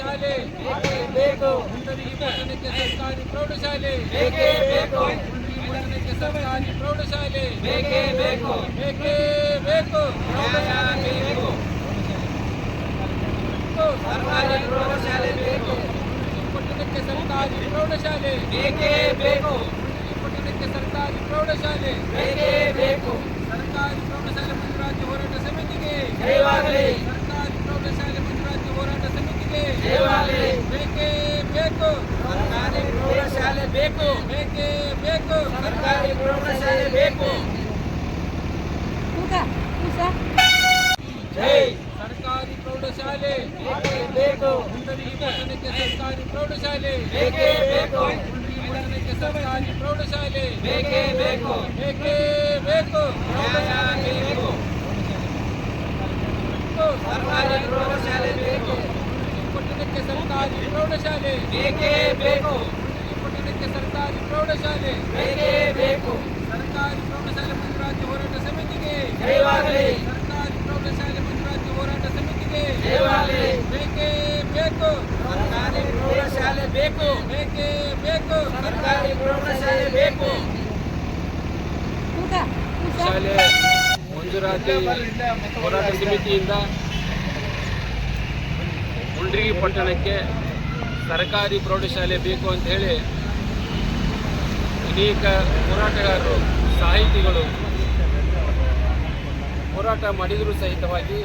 ಪ್ರೌಢಶಾಲೆ ಬೇಕು? ಪಟ್ಟಣಕ್ಕೆ ಸರ್ಕಾರಿ ಪ್ರೌಢಶಾಲೆ ಬೇಕೇ? ಬೇಕು ಪಟ್ಟಣಕ್ಕೆ ಸರ್ಕಾರಿ ಪ್ರೌಢಶಾಲೆ ಬೇಕೇ ಬೇಕು? ಬೇಕೇ ಬೇಕು? ಪ್ರೌಢಶಾಲೆ ಬೇಕು. ಸರ್ಕಾರಿ ಪ್ರೌಢಶಾಲೆ ಬೇಕು. ಪಟ್ಟಣಕ್ಕೆ ಸರ್ಕಾರಿ ಪ್ರೌಢಶಾಲೆ ಬೇಕೇ ಬೇಕು? ಪಟ್ಟಣಕ್ಕೆ ಸರ್ಕಾರಿ ಪ್ರೌಢಶಾಲೆ ಬೇಕೇ ಬೇಕು? ಸರ್ಕಾರಿ ಪ್ರೌಢಶಾಲೆ ರಾಜ್ಯ ಹೋರಾಟ ಸಮಿತಿಗೆ ಜಯವಾಗಲಿ ಸರ್ಕಾರಿ ಪ್ರೌಢಶಾಲೆ ಮಂಜೂರಾತಿ ಹೋರಾಟ ಸಮಿತಿಗೆ ಜಯವಾಗಲಿ ಬೇಕೇ ಬೇಕು ಸರ್ಕಾರಿ ಪ್ರೌಢಶಾಲೆ ಬೇಕು ಬೇಕೇ ಬೇಕು ಸರ್ಕಾರಿ ಪ್ರೌಢಶಾಲೆ ಬೇಕು. ಜೈ ಸರ್ಕಾರಿ ಪ್ರೌಢಶಾಲೆ ಬೇಕೇ ಬೇಕು. ಮುಂಡರಗಿ ಪಟ್ಟಣಕ್ಕೆ ಸರ್ಕಾರಿ ಪ್ರೌಢಶಾಲೆ ಬೇಕೇ ಬೇಕು. ಮುಂಡರಗಿ ಪಟ್ಟಣಕ್ಕೆ ಸರ್ಕಾರಿ ಪ್ರೌಢಶಾಲೆ ಬೇಕೇ ಬೇಕು. ಬೇಕೇ ಬೇಕು. ಪ್ರೌಢಶಾಲೆ ಬೇಕು. ಸರ್ಕಾರಿ ಪ್ರೌಢಶಾಲೆ ಬೇಕು. ಮುಂಡರಗಿ ಪಟ್ಟಣಕ್ಕೆ ಸರ್ಕಾರಿ ಪ್ರೌಢಶಾಲೆ ಬೇಕೇ ಬೇಕು. ಮುಂಡರಗಿ ಸರ್ಕಾರಿ ಪ್ರೌಢಶಾಲೆ. ಬೇಕೇ ಬೇಕು. ಸರ್ಕಾರಿ ಪ್ರೌಢಶಾಲೆ ಮಂಜೂರಾತಿ ಹೋರಾಟ ಸಮಿತಿಗೆ. ಜಯವಾಗಲಿ. ಸರ್ಕಾರಿ ಪ್ರೌಢಶಾಲೆ ಮಂಜೂರಾತಿ ಹೋರಾಟ ಸಮಿತಿಗೆ. ಜಯವಾಗಲಿ. ಬೇಕೇ ಬೇಕು. ಸರ್ಕಾರಿ ಪ್ರೌಢಶಾಲೆ ಬೇಕು. ಬೇಕೇ ಬೇಕು. ಸರ್ಕಾರಿ ಪ್ರೌಢಶಾಲೆ ಬೇಕು. ಶಾಲೆ ಮಂಜೂರಾತಿ ಹೋರಾಟ ಸಮಿತಿಯಿಂದ ಮುಂಡ್ರಿಗಿ ಪಟ್ಟಣಕ್ಕೆ ಸರ್ಕಾರಿ ಪ್ರೌಢಶಾಲೆ ಬೇಕು ಅಂತ ಹೇಳಿ ಅನೇಕ ಹೋರಾಟಗಾರರು, ಸಾಹಿತಿಗಳು ಹೋರಾಟ ಮಾಡಿದರೂ ಸಹಿತವಾಗಿ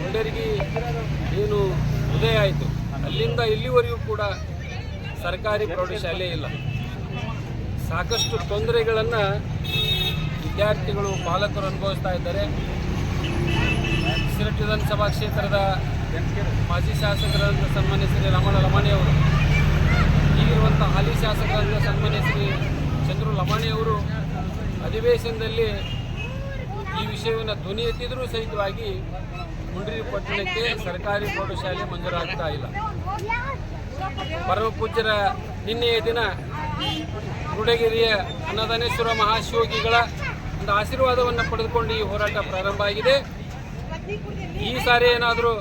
ಮುಂಡರಿಗೆ ಏನು ಉದಯ ಆಯಿತು. ಅಲ್ಲಿಂದ ಇಲ್ಲಿವರೆಗೂ ಕೂಡ ಸರ್ಕಾರಿ ಪ್ರೌಢಶಾಲೆ ಇಲ್ಲ. ಸಾಕಷ್ಟು ತೊಂದರೆಗಳನ್ನು ವಿದ್ಯಾರ್ಥಿಗಳು, ಪಾಲಕರು ಅನುಭವಿಸ್ತಾ ಇದ್ದಾರೆ. ಸಿರಟ್ ವಿಧಾನಸಭಾ ಕ್ಷೇತ್ರದ ಮಾಜಿ ಶಾಸಕರನ್ನು ಸನ್ಮಾನ್ಯ ಶ್ರೀ ರಮಣ ಲಮಾಣಿಯವರು ಈಗಿರುವಂಥ ಹಾಲಿ ಶಾಸಕರನ್ನು ಸನ್ಮಾನ್ಯ ಶ್ರೀ ಚಂದ್ರು ಲಮಾಣಿಯವರು ಅಧಿವೇಶನದಲ್ಲಿ ಈ ವಿಷಯವನ್ನು ಧ್ವನಿ ಎತ್ತಿದರೂ ಸಹಿತವಾಗಿ ಮುಂಡ್ರಿ ಪಟ್ಟಣಕ್ಕೆ ಸರ್ಕಾರಿ ಪ್ರೌಢಶಾಲೆ ಮಂಜೂರಾಗ್ತಾ ಇಲ್ಲ. ಪರಮ ಪೂಜ್ಯರ ನಿನ್ನೆಯ ದಿನ ಗುಡಗಿರಿಯ ಅನ್ನದಾನೇಶ್ವರ ಮಹಾಶಿವೋಗಿಗಳ ಒಂದು ಆಶೀರ್ವಾದವನ್ನು ಪಡೆದುಕೊಂಡು ಈ ಹೋರಾಟ ಪ್ರಾರಂಭ ಆಗಿದೆ. ಈ ಸಾರಿ ಏನಾದರೂ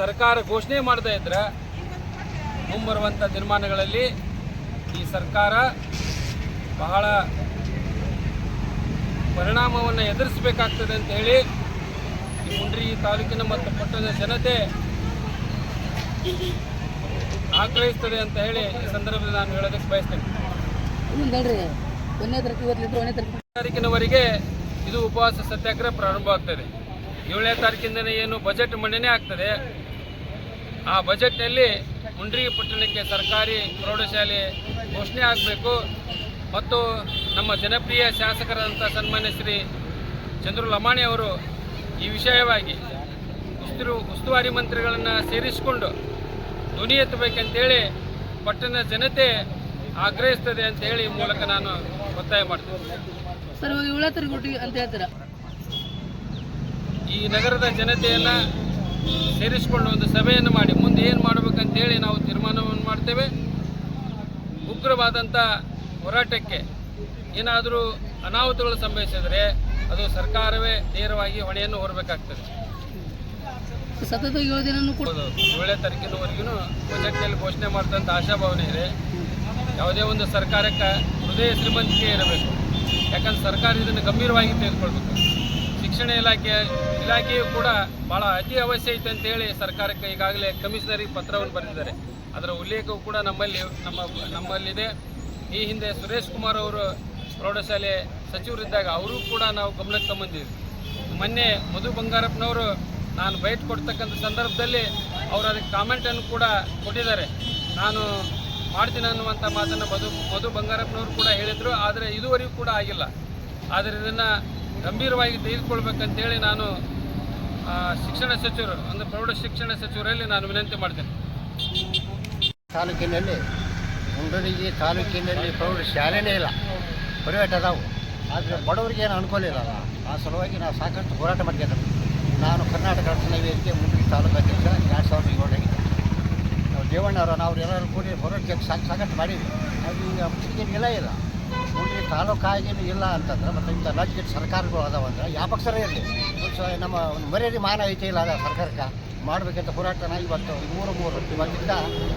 ಸರ್ಕಾರ ಘೋಷಣೆ ಮಾಡದೇ ಇದ್ರೆ ಮುಂಬರುವಂಥ ದಿನಮಾನಗಳಲ್ಲಿ ಈ ಸರ್ಕಾರ ಬಹಳ ಪರಿಣಾಮವನ್ನು ಎದುರಿಸಬೇಕಾಗ್ತದೆ ಅಂತ ಹೇಳಿ ಈ ಮುಂಡ್ರಿ ತಾಲೂಕಿನ ಮತ್ತು ಪಟ್ಟಣದ ಜನತೆ ಆಗ್ರಹಿಸ್ತದೆ ಅಂತ ಹೇಳಿ ಈ ಸಂದರ್ಭದಲ್ಲಿ ನಾನು ಹೇಳೋದಕ್ಕೆ ಬಯಸ್ತೇನೆ. ತಾರೀಕಿನವರೆಗೆ ಇದು ಉಪವಾಸ ಸತ್ಯಾಗ್ರಹ ಪ್ರಾರಂಭ ಆಗ್ತದೆ. ಏಳನೇ ತಾರೀಕಿಂದನೇ ಏನು ಬಜೆಟ್ ಮಂಡನೆ ಆಗ್ತದೆ. ಆ ಬಜೆಟ್ನಲ್ಲಿ ಮುಂಡ್ರಿ ಪಟ್ಟಣಕ್ಕೆ ಸರ್ಕಾರಿ ಪ್ರೌಢಶಾಲೆ ಘೋಷಣೆ ಆಗಬೇಕು. ಮತ್ತು ನಮ್ಮ ಜನಪ್ರಿಯ ಶಾಸಕರಾದಂಥ ಸನ್ಮಾನ್ಯ ಶ್ರೀ ಚಂದ್ರು ಲಮಾಣಿ ಅವರು ಈ ವಿಷಯವಾಗಿ ಉಸ್ತುರು ಉಸ್ತುವಾರಿ ಮಂತ್ರಿಗಳನ್ನು ಸೇರಿಸಿಕೊಂಡು ಧ್ವನಿ ಎತ್ತಬೇಕಂತೇಳಿ ಪಟ್ಟಣದ ಜನತೆ ಆಗ್ರಹಿಸ್ತದೆ ಅಂತ ಹೇಳಿ ಈ ಮೂಲಕ ನಾನು ಒತ್ತಾಯ ಮಾಡ್ತೇನೆ. ಈ ನಗರದ ಜನತೆಯನ್ನು ಸೇರಿಸಿಕೊಂಡು ಒಂದು ಸಭೆಯನ್ನು ಮಾಡಿ ಮುಂದೆ ಏನು ಮಾಡಬೇಕಂತೇಳಿ ನಾವು ತೀರ್ಮಾನವನ್ನು ಮಾಡ್ತೇವೆ. ಉಗ್ರವಾದಂಥ ಹೋರಾಟಕ್ಕೆ ಏನಾದರೂ ಅನಾಹುತಗಳು ಸಂಭವಿಸಿದರೆ ಅದು ಸರ್ಕಾರವೇ ನೇರವಾಗಿ ಹೊಣೆಯನ್ನು ಹೊರಬೇಕಾಗ್ತದೆ. ಸತತ ಯೋಜನೆಯನ್ನು ಕೂಡ ಏಳನೇ ತಾರೀಕಿನವರೆಗೂ ಬಜೆಟ್ನಲ್ಲಿ ಘೋಷಣೆ ಮಾಡಿದಂಥ ಆಶಾಭಾವನೆ ಇದೆ. ಯಾವುದೇ ಒಂದು ಸರ್ಕಾರಕ್ಕೆ ಹೃದಯ ಶ್ರೀಮಂತಿಕೆ ಇರಬೇಕು. ಯಾಕಂದ್ರೆ ಸರ್ಕಾರ ಇದನ್ನು ಗಂಭೀರವಾಗಿ ತೆಗೆದುಕೊಳ್ಬೇಕು. ಶಿಕ್ಷಣ ಇಲಾಖೆ ಇಲಾಖೆಯು ಕೂಡ ಭಾಳ ಅತಿ ಅವಶ್ಯ ಐತೆ ಅಂತೇಳಿ ಸರ್ಕಾರಕ್ಕೆ ಈಗಾಗಲೇ ಕಮಿಷನರಿಗೆ ಪತ್ರವನ್ನು ಬರೆದಿದ್ದಾರೆ. ಅದರ ಉಲ್ಲೇಖವು ಕೂಡ ನಮ್ಮಲ್ಲಿ ನಮ್ಮ ನಮ್ಮಲ್ಲಿದೆ. ಈ ಹಿಂದೆ ಸುರೇಶ್ ಕುಮಾರ್ ಅವರು ಪ್ರೌಢಶಾಲೆ ಸಚಿವರಿದ್ದಾಗ ಅವರು ಕೂಡ ನಾವು ಗಮನಕ್ಕೆ ತಂಬಂದಿದ್ವಿ ಮೊನ್ನೆ ಮಧು ಬಂಗಾರಪ್ಪನವರು ನಾನು ಬೈಟ್ ಕೊಡ್ತಕ್ಕಂಥ ಸಂದರ್ಭದಲ್ಲಿ ಅವರು ಅದಕ್ಕೆ ಕಾಮೆಂಟನ್ನು ಕೂಡ ಕೊಟ್ಟಿದ್ದಾರೆ. ನಾನು ಮಾಡ್ತೀನಿ ಅನ್ನುವಂಥ ಮಾತನ್ನು ಮಧು ಮಧು ಬಂಗಾರಪ್ಪನವರು ಕೂಡ ಹೇಳಿದರು, ಆದರೆ ಇದುವರೆಗೂ ಕೂಡ ಆಗಿಲ್ಲ. ಆದರೆ ಇದನ್ನು ಗಂಭೀರವಾಗಿ ತೆಗೆದುಕೊಳ್ಬೇಕಂತೇಳಿ ನಾನು ಶಿಕ್ಷಣ ಸಚಿವರು, ಅಂದರೆ ಪ್ರೌಢ ಶಿಕ್ಷಣ ಸಚಿವರಲ್ಲಿ ನಾನು ವಿನಂತಿ ಮಾಡ್ತೇನೆ. ತಾಲೂಕಿನಲ್ಲಿ ಮುಂಡರಗಿ ತಾಲೂಕಿನಲ್ಲಿ ಪ್ರೌಢ ಶಾಲೆನೇ ಇಲ್ಲ. ಪ್ರೈವೇಟ್ ಅದಾವು. ಆದರೆ ಬಡವರಿಗೆ ಏನು ಅನುಕೂಲ ಇಲ್ಲಲ್ಲ ಆ ಸಲುವಾಗಿ ನಾವು ಸಾಕಷ್ಟು ಹೋರಾಟ ಮಾಡಿದ್ದೇವೆ ನಾನು ಕರ್ನಾಟಕ ರಕ್ಷಣಾ ವೇದಿಕೆ ಮುಂಡರಗಿ ತಾಲೂಕು ಅಧ್ಯಕ್ಷ ಎರಡು ಸಾವಿರದ ಏಳಾಗಿದ್ದೆ ನಾವು ದೇವಣ್ಣವರು, ನಾವು ಎಲ್ಲರೂ ಕೂಡಿ ಹೋರಾಟಕ್ಕೆ ಸಾಕು, ಸಾಕಷ್ಟು ಮಾಡಿದ್ವಿ. ಅದು ಈಗ ಮುಂಚೆಗೆ ಇಲ್ಲ ಇಲ್ಲ ತಾಲೂಕು ತಾಲೂಕಾಗೇನು ಇಲ್ಲ ಅಂತಂದ್ರೆ, ಮತ್ತು ಇಂಥ ರಾಜಕೀಯ ಸರ್ಕಾರಗಳು ಅದಾವಂದ್ರೆ ಯಾವ ಪಕ್ಷರೇ ಇರಲಿ. ನಮ್ಮ ಒಂದು ಮರ್ಯಾದೆ ಮಾನ ಐತೆ ಇಲ್ಲ ಅದ ಸರ್ಕಾರಕ್ಕೆ. ಮಾಡಬೇಕಂತ ಹೋರಾಟನ ಇವತ್ತು ಮೂರು ಮೂರು. ಇವತ್ತಿಂದ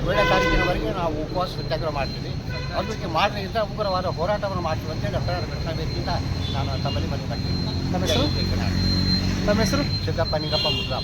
ಏಳನೇ ತಾರೀಕಿನವರೆಗೆ ನಾವು ಉಪವಾಸ ಸತ್ಯಾಗ್ರಹ ಮಾಡ್ತೀವಿ. ಅದಕ್ಕೆ ಮಾಡಲಿಂದ ಉಗ್ರವಾದ ಹೋರಾಟವನ್ನು ಮಾಡ್ತೀವಿ ಅಂತೇಳಿ ಡಾಕ್ಟರ್ ಕೃಷ್ಣ ವೇದಿಕೆಯಿಂದ ನಾನು ತಮ್ಮಲ್ಲಿ ಮನವಿ ಮಾಡ್ತೀನಿ. ನಮ್ಮ ಹೆಸರು? ಜೈ ನಮ್ಮ ಹೆಸರು? ಸಿದ್ದಪ್ಪ ನಿಂಗಪ್ಪ ಮುದ್ರಾಪ